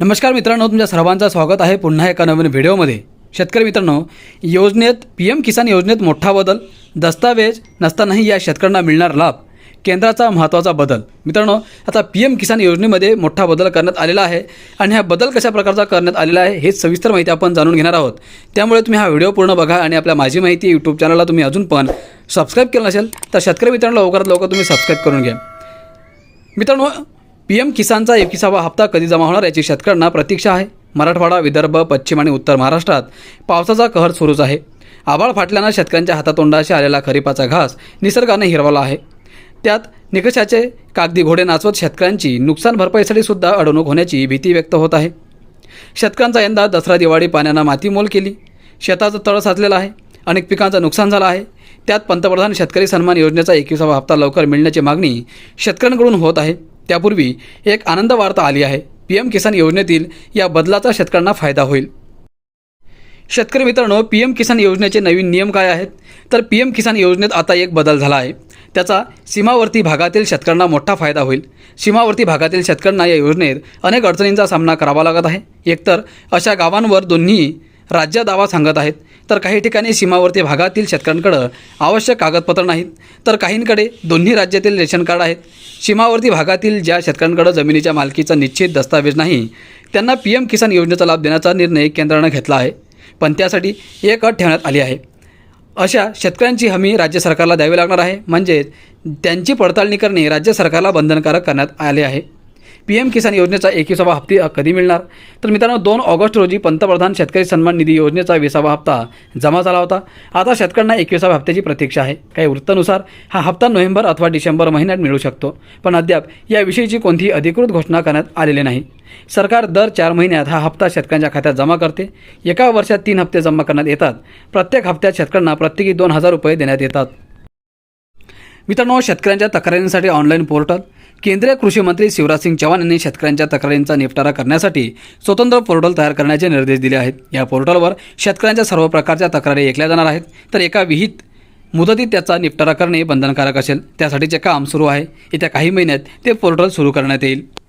नमस्कार मित्रांनो तुमच्या सर्वांचं स्वागत आहे पुन्हा एका नवीन व्हिडिओमध्ये. शेतकरी मित्रांनो योजनेत पी एम किसान योजनेत मोठा बदल दस्तावेज नसतानाही या शेतकऱ्यांना मिळणार लाभ केंद्राचा महत्त्वाचा बदल. मित्रांनो आता पी एम किसान योजनेमध्ये मोठा बदल करण्यात आलेला आहे आणि हा बदल कशा प्रकारचा करण्यात आलेला आहे हे सविस्तर माहिती आपण जाणून घेणार आहोत. त्यामुळे तुम्ही हा व्हिडिओ पूर्ण बघा आणि आपल्या माझी माहिती यूट्यूब चॅनलला तुम्ही अजून पण सबस्क्राईब केलं नसेल तर शेतकरी मित्रांनो लवकरात लवकर तुम्ही सबस्क्राईब करून घ्या. मित्रांनो पी एम किसानचा एकविसावा हप्ता कधी जमा होणार याची शेतकऱ्यांना प्रतीक्षा आहे. मराठवाडा विदर्भ पश्चिम आणि उत्तर महाराष्ट्रात पावसाचा कहर सुरूच आहे. आभाळ फाटल्यानं शेतकऱ्यांच्या हातातोंडाशी आलेला खरीपाचा घास निसर्गाने हिरवला आहे. त्यात निकषाचे कागदी घोडे नाचवत शेतकऱ्यांची नुकसान भरपाईसाठी सुद्धा अडवणूक होण्याची भीती व्यक्त होत आहे. शेतकऱ्यांचा यंदा दसरा दिवाळी पाण्यानं मातीमोल केली. शेताचं तळ साचलेलं आहे. अनेक पिकांचं नुकसान झालं आहे. त्यात पंतप्रधान शेतकरी सन्मान योजनेचा एकविसावा हप्ता लवकर मिळण्याची मागणी शेतकऱ्यांकडून होत आहे. त्यापूर्वी एक आनंद वार्ता आली आहे. पी एम किसान योजनेतील या बदलाचा शेतकऱ्यांना फायदा होईल. शेतकरी मित्रांनो पी एम किसान योजनेचे नवीन नियम काय आहेत? तर पी एम किसान योजनेत आता एक बदल झाला आहे. त्याचा सीमावर्ती भागातील शेतकऱ्यांना मोठा फायदा होईल. सीमावर्ती भागातील शेतकऱ्यांना या योजनेत अनेक अडचणींचा सामना करावा लागत आहे. एकतर अशा गावांवर दोन्ही राज्य दावा सांगत आहेत. तर काही ठिकाणी सीमावर्ती भागातील शेतकऱ्यांकडं आवश्यक कागदपत्र नाहीत. तर काहींकडे दोन्ही राज्यातील रेशन कार्ड आहेत. सीमावर्ती भागातील ज्या शेतकऱ्यांकडं जमिनीच्या मालकीचा निश्चित दस्तावेज नाही त्यांना पी एम किसान योजनेचा लाभ देण्याचा निर्णय केंद्रानं घेतला आहे. पण त्यासाठी एक अट ठेवण्यात आली आहे. अशा शेतकऱ्यांची हमी राज्य सरकारला द्यावी लागणार आहे. म्हणजेच त्यांची पडताळणी करणे राज्य सरकारला बंधनकारक करण्यात आले आहे. पी एम किसान योजनेचा एकविसावा हप्ते कधी मिळणार? तर मित्रांनो दोन ऑगस्ट रोजी पंतप्रधान शेतकरी सन्मान निधी योजनेचा विसावा हप्ता जमा झाला होता. आता शेतकऱ्यांना एकविसाव्या हप्त्याची प्रतीक्षा आहे. काही वृत्तानुसार हा हप्ता नोव्हेंबर अथवा डिसेंबर महिन्यात मिळू शकतो. पण अद्याप याविषयीची कोणतीही अधिकृत घोषणा करण्यात आलेली नाही. सरकार दर चार महिन्यात हा हप्ता शेतकऱ्यांच्या खात्यात जमा करते. एका वर्षात तीन हप्ते जमा करण्यात येतात. प्रत्येक हप्त्यात शेतकऱ्यांना प्रत्येकी दोन हजार रुपये देण्यात येतात. मित्रांनो शेतकऱ्यांच्या तक्रारींसाठी ऑनलाईन पोर्टल केंद्रीय कृषी मंत्री शिवराजसिंग चव्हाण यांनी शेतकऱ्यांच्या तक्रारींचा निपटारा करण्यासाठी स्वतंत्र पोर्टल तयार करण्याचे निर्देश दिले आहेत. या पोर्टलवर शेतकऱ्यांच्या सर्व प्रकारच्या तक्रारी ऐकल्या जाणार आहेत. तर एका विहित मुदतीत त्याचा निपटारा करणे बंधनकारक असेल. त्यासाठीचे काम सुरू आहे. येत्या काही महिन्यात ते पोर्टल सुरू करण्यात येईल.